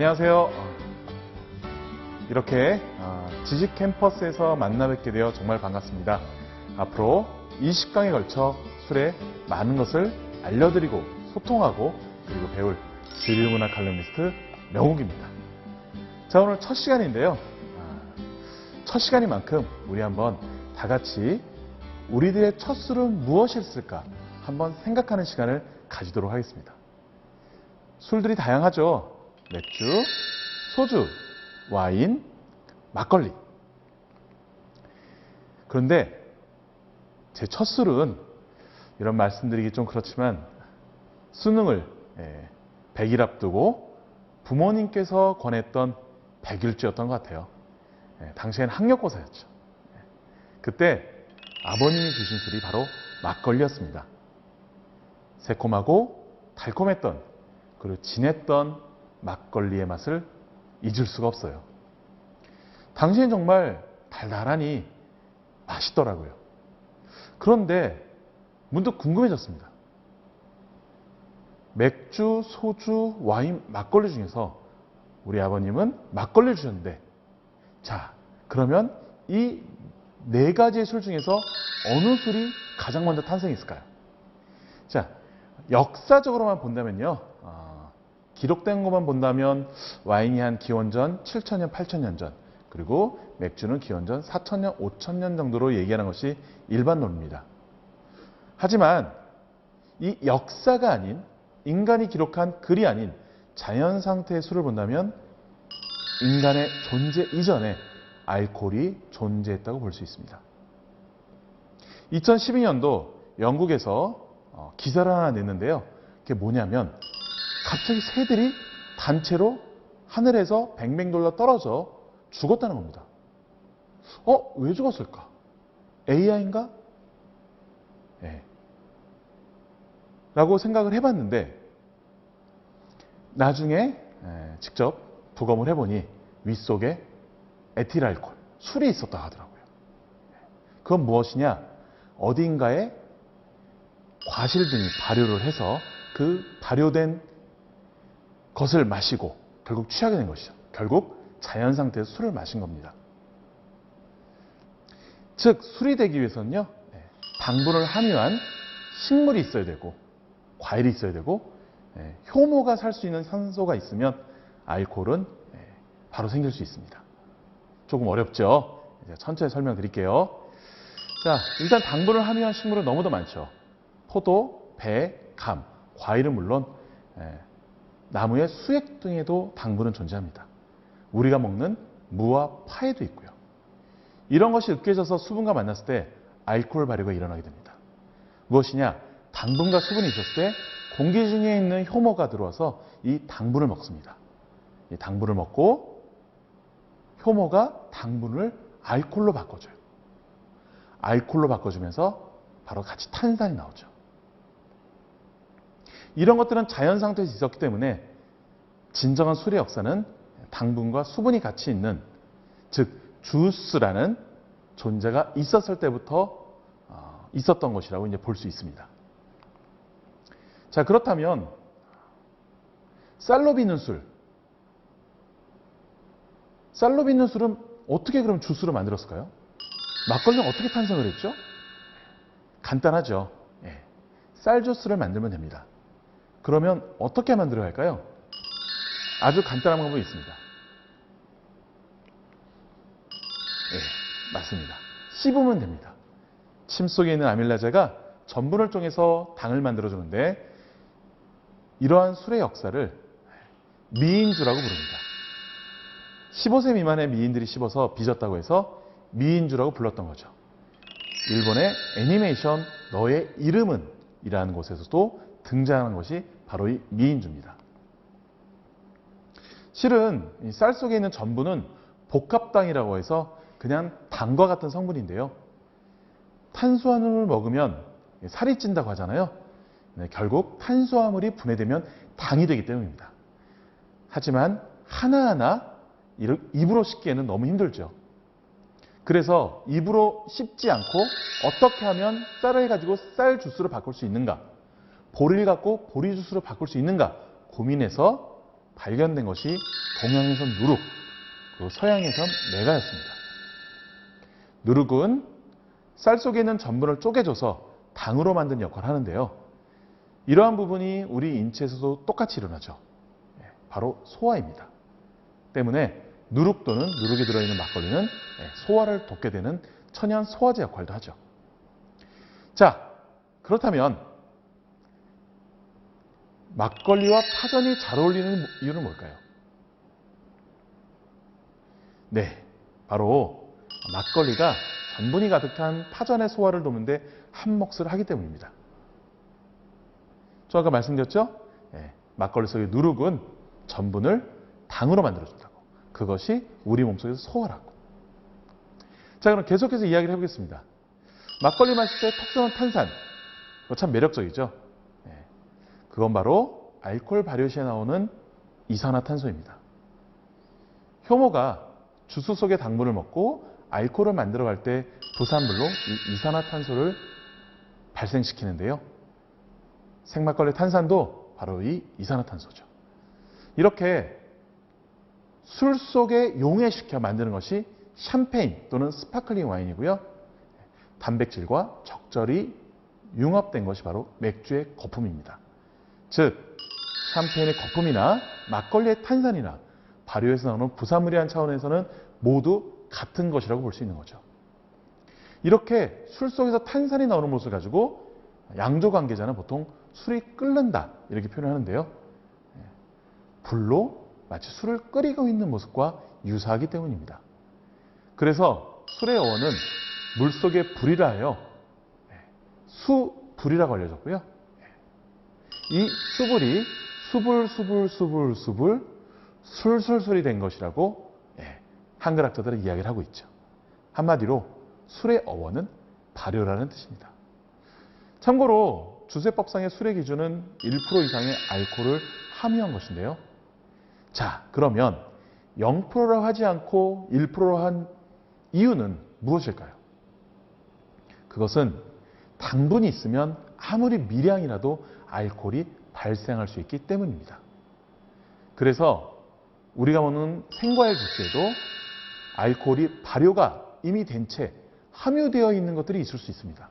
안녕하세요. 이렇게 어, 지식 캠퍼스에서 만나 뵙게 되어 정말 반갑습니다. 앞으로 20강에 걸쳐 술에 많은 것을 알려드리고 소통하고 그리고 배울 주류문화 칼럼니스트 명욱입니다. 자 오늘 첫 시간인데요. 아, 첫 시간인 만큼 우리 한번 다 같이 우리들의 첫 술은 무엇이었을까 한번 생각하는 시간을 가지도록 하겠습니다. 술들이 다양하죠. 맥주, 소주, 와인, 막걸리. 그런데 제 첫 술은 이런 말씀드리기 좀 그렇지만 수능을 100일 앞두고 부모님께서 권했던 백일주였던 것 같아요. 예, 당시엔 학력고사였죠. 예, 그때 아버님이 주신 술이 바로 막걸리였습니다. 새콤하고 달콤했던 그리고 진했던 막걸리의 맛을 잊을 수가 없어요. 당시엔 정말 달달하니 맛있더라고요. 그런데 문득 궁금해졌습니다. 맥주, 소주, 와인, 막걸리 중에서 우리 아버님은 막걸리를 주셨는데 자, 그러면 이 네 가지의 술 중에서 어느 술이 가장 먼저 탄생했을까요? 자, 역사적으로만 본다면요. 어, 기록된 것만 본다면 와인이 한 기원전 7천년, 8천년 전, 그리고 맥주는 기원전 4천년, 5천년 정도로 얘기하는 것이 일반론입니다. 하지만 이 역사가 아닌 인간이 기록한 글이 아닌 자연 상태의 술을 본다면 인간의 존재 이전에 알코올이 존재했다고 볼 수 있습니다. 2012년도 영국에서 어, 기사를 하나 냈는데요. 그게 뭐냐면 갑자기 새들이 단체로 하늘에서 뱅뱅 돌러 떨어져 죽었다는 겁니다. 어? 왜 죽었을까? AI인가? 예. 라고 생각을 해봤는데 나중에 에, 직접 부검을 해보니 윗속에 에틸알코올, 술이 있었다 하더라고요. 그건 무엇이냐? 어딘가에 과실 등이 발효를 해서 그 발효된 것을 마시고 결국 취하게 된 것이죠. 결국 자연 상태에서 술을 마신 겁니다. 즉 술이 되기 위해서는요 예, 당분을 함유한 식물이 있어야 되고 과일이 있어야 되고 예, 효모가 살 수 있는 산소가 있으면 알코올은 예, 바로 생길 수 있습니다. 조금 어렵죠? 천천히 설명드릴게요. 자, 일단 당분을 함유한 식물은 너무도 많죠. 포도, 배, 감, 과일은 물론 예, 나무의 수액 등에도 당분은 존재합니다. 우리가 먹는 무와 파에도 있고요. 이런 것이 으깨져서 수분과 만났을 때 알코올 발효가 일어나게 됩니다. 무엇이냐? 당분과 수분이 있었을 때 공기 중에 있는 효모가 들어와서 이 당분을 먹습니다. 이 당분을 먹고 효모가 당분을 알코올로 바꿔줘요. 알코올로 바꿔주면서 바로 같이 탄산이 나오죠. 이런 것들은 자연 상태에서 있었기 때문에 진정한 술의 역사는 당분과 수분이 같이 있는 즉 주스라는 존재가 있었을 때부터 어, 있었던 것이라고 이제 볼 수 있습니다. 자 그렇다면 쌀로 빚는 술, 쌀로 빚는 술은 어떻게 그럼 주스로 만들었을까요? 막걸리는 어떻게 탄생을 했죠? 간단하죠. 예. 쌀 주스를 만들면 됩니다. 그러면 어떻게 만들어야 할까요? 아주 간단한 방법이 있습니다. 예, 맞습니다. 씹으면 됩니다. 침 속에 있는 아밀라제가 전분을 통해서 당을 만들어주는데 이러한 술의 역사를 미인주라고 부릅니다. 15세 미만의 미인들이 씹어서 빚었다고 해서 미인주라고 불렀던 거죠. 일본의 애니메이션 너의 이름은 이라는 곳에서도 등장하는 것이 바로 이 미인주입니다. 실은 이 쌀 속에 있는 전분은 복합당이라고 해서 그냥 당과 같은 성분인데요. 탄수화물을 먹으면 살이 찐다고 하잖아요. 네, 결국 탄수화물이 분해되면 당이 되기 때문입니다. 하지만 하나하나 입으로 씹기에는 너무 힘들죠. 그래서 입으로 씹지 않고 어떻게 하면 쌀을 가지고 쌀 주스로 바꿀 수 있는가, 보리를 갖고 보리 주스로 바꿀 수 있는가 고민해서 발견된 것이 동양에선 누룩, 그리고 서양에선 메가였습니다. 누룩은 쌀 속에 있는 전분을 쪼개줘서 당으로 만든 역할을 하는데요. 이러한 부분이 우리 인체에서도 똑같이 일어나죠. 예, 바로 소화입니다. 때문에 누룩 또는 누룩이 들어있는 막걸리는 예, 소화를 돕게 되는 천연 소화제 역할도 하죠. 자, 그렇다면 막걸리와 파전이 잘 어울리는 이유는 뭘까요? 네, 바로 막걸리가 전분이 가득한 파전의 소화를 돕는데 한 몫을 하기 때문입니다. 저 아까 말씀드렸죠? 예, 막걸리 속의 누룩은 전분을 당으로 만들어준다고. 그것이 우리 몸속에서 소화라고. 자, 그럼 계속해서 이야기를 해보겠습니다. 막걸리 마실 때톡 쏘는 탄산. 참 매력적이죠? 예, 그건 바로 알코올 발효 시에 나오는 이산화탄소입니다. 효모가 주스 속의 당분을 먹고 알코올을 만들어 갈 때 부산물로 이 이산화탄소를 발생시키는데요. 생막걸리 탄산도 바로 이 이산화탄소죠. 이렇게 술 속에 용해시켜 만드는 것이 샴페인 또는 스파클링 와인이고요. 단백질과 적절히 융합된 것이 바로 맥주의 거품입니다. 즉, 샴페인의 거품이나 막걸리의 탄산이나 발효에서 나오는 부산물이란 차원에서는 모두 같은 것이라고 볼 수 있는 거죠. 이렇게 술 속에서 탄산이 나오는 모습을 가지고 양조 관계자는 보통 술이 끓는다 이렇게 표현하는데요. 불로 마치 술을 끓이고 있는 모습과 유사하기 때문입니다. 그래서 술의 어원은 물 속에 불이라 하여 수불이라고 알려졌고요. 이 수불이 수불 수불 수불 수불 술술술이 된 것이라고 예, 한글 학자들은 이야기를 하고 있죠. 한마디로 술의 어원은 발효라는 뜻입니다. 참고로 주세법상의 술의 기준은 1% 이상의 알코올을 함유한 것인데요. 자, 그러면 0%라 하지 않고 1%로 한 이유는 무엇일까요? 그것은 당분이 있으면 아무리 미량이라도 알코올이 발생할 수 있기 때문입니다. 그래서 우리가 먹는 생과일 주스에도 알코올이 발효가 이미 된 채 함유되어 있는 것들이 있을 수 있습니다.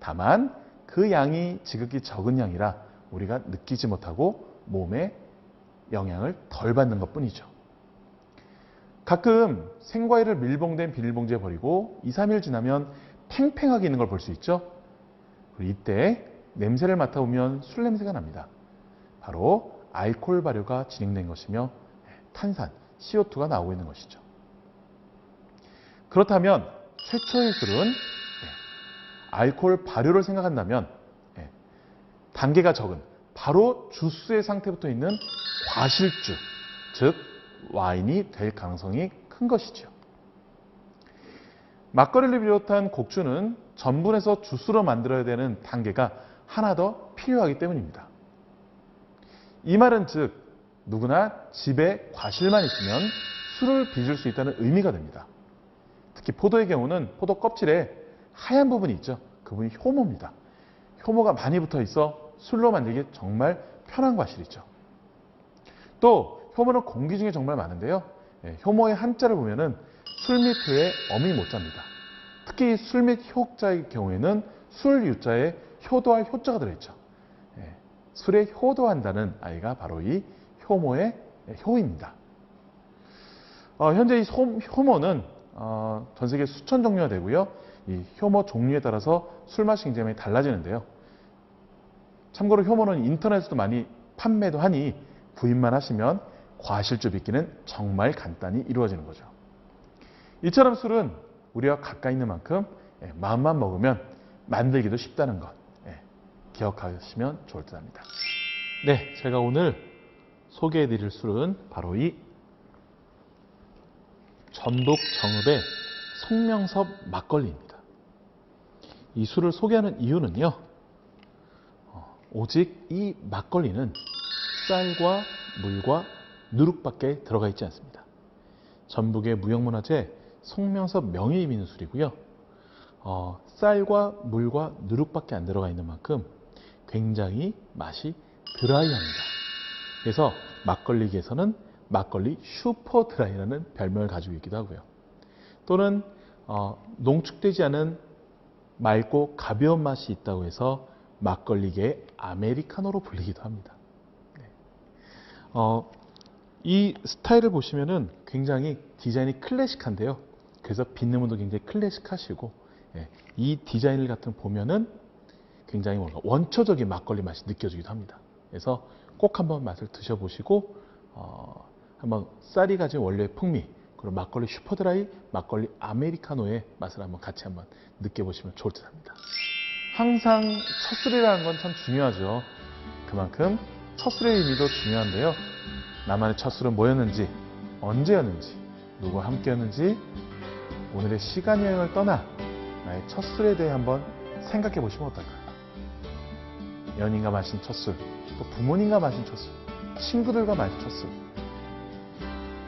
다만 그 양이 지극히 적은 양이라 우리가 느끼지 못하고 몸에 영향을 덜 받는 것 뿐이죠. 가끔 생과일을 밀봉된 비닐봉지에 버리고 2, 3일 지나면 팽팽하게 있는 걸 볼 수 있죠. 이때 냄새를 맡아보면 술 냄새가 납니다. 바로 알코올 발효가 진행된 것이며 탄산, CO2가 나오고 있는 것이죠. 그렇다면 최초의 술은 네, 알코올 발효를 생각한다면 네, 단계가 적은 바로 주스의 상태부터 있는 과실주, 즉 와인이 될 가능성이 큰 것이죠. 막걸리를 비롯한 곡주는 전분에서 주스로 만들어야 되는 단계가 하나 더 필요하기 때문입니다. 이 말은 즉 누구나 집에 과실만 있으면 술을 빚을 수 있다는 의미가 됩니다. 특히 포도의 경우는 포도 껍질에 하얀 부분이 있죠. 그 부분이 효모입니다. 효모가 많이 붙어 있어 술로 만들기 정말 편한 과실이죠. 또 효모는 공기 중에 정말 많은데요. 예, 효모의 한자를 보면은 효의 어미 못자입니다. 특히 술및 효자의 경우에는 술 유자에 효도할 효자가 들어있죠. 예, 술에 효도한다는 아이가 바로 이 효모의 효입니다. 어, 현재 이 소, 효모는 어, 전 세계 수천 종류가 되고요. 이 효모 종류에 따라서 술 마시는 점이 달라지는데요. 참고로 효모는 인터넷에도 많이 판매도 하니 구입만 하시면 과실주 빚기는 정말 간단히 이루어지는 거죠. 이처럼 술은 우리와 가까이 있는 만큼 예, 마음만 먹으면 만들기도 쉽다는 것 예, 기억하시면 좋을 듯 합니다. 네, 제가 오늘 소개해 드릴 술은 바로 이 전북 정읍의 송명섭 막걸리입니다. 이 술을 소개하는 이유는요. 어, 오직 이 막걸리는 쌀과 물과 누룩밖에 들어가 있지 않습니다. 전북의 무형문화재 송명섭 명예에 있는 술이고요. 어, 쌀과 물과 누룩밖에 안 들어가 있는 만큼 굉장히 맛이 드라이합니다. 그래서 막걸리계에서는 막걸리 슈퍼 드라이라는 별명을 가지고 있기도 하고요. 또는 어, 농축되지 않은 맑고 가벼운 맛이 있다고 해서 막걸리계의 아메리카노로 불리기도 합니다. 네. 어, 이 스타일을 보시면은 굉장히 디자인이 클래식한데요. 그래서 빈내문도 굉장히 클래식하시고 예, 이 디자인을 같은 보면은 굉장히 뭔가 원초적인 막걸리 맛이 느껴지기도 합니다. 그래서 꼭 한번 맛을 드셔보시고 어, 한번 쌀이 가진 원래의 풍미 그리고 막걸리 슈퍼드라이, 막걸리 아메리카노의 맛을 한번 같이 한번 느껴보시면 좋을 듯 합니다. 항상 첫 술이라는 건 참 중요하죠. 그만큼 첫 술의 의미도 중요한데요. 나만의 첫 술은 뭐였는지, 언제였는지, 누구와 함께였는지, 오늘의 시간 여행을 떠나 나의 첫 술에 대해 한번 생각해 보시면 어떨까요? 연인과 마신 첫 술, 또 부모님과 마신 첫 술, 친구들과 마신 첫 술.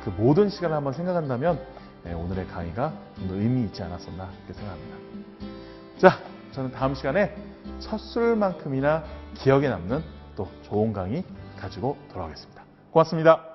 그 모든 시간을 한번 생각한다면 네, 오늘의 강의가 좀 더 의미 있지 않았었나 그렇게 생각합니다. 자, 저는 다음 시간에 첫 술만큼이나 기억에 남는 또 좋은 강의 가지고 돌아오겠습니다. 고맙습니다.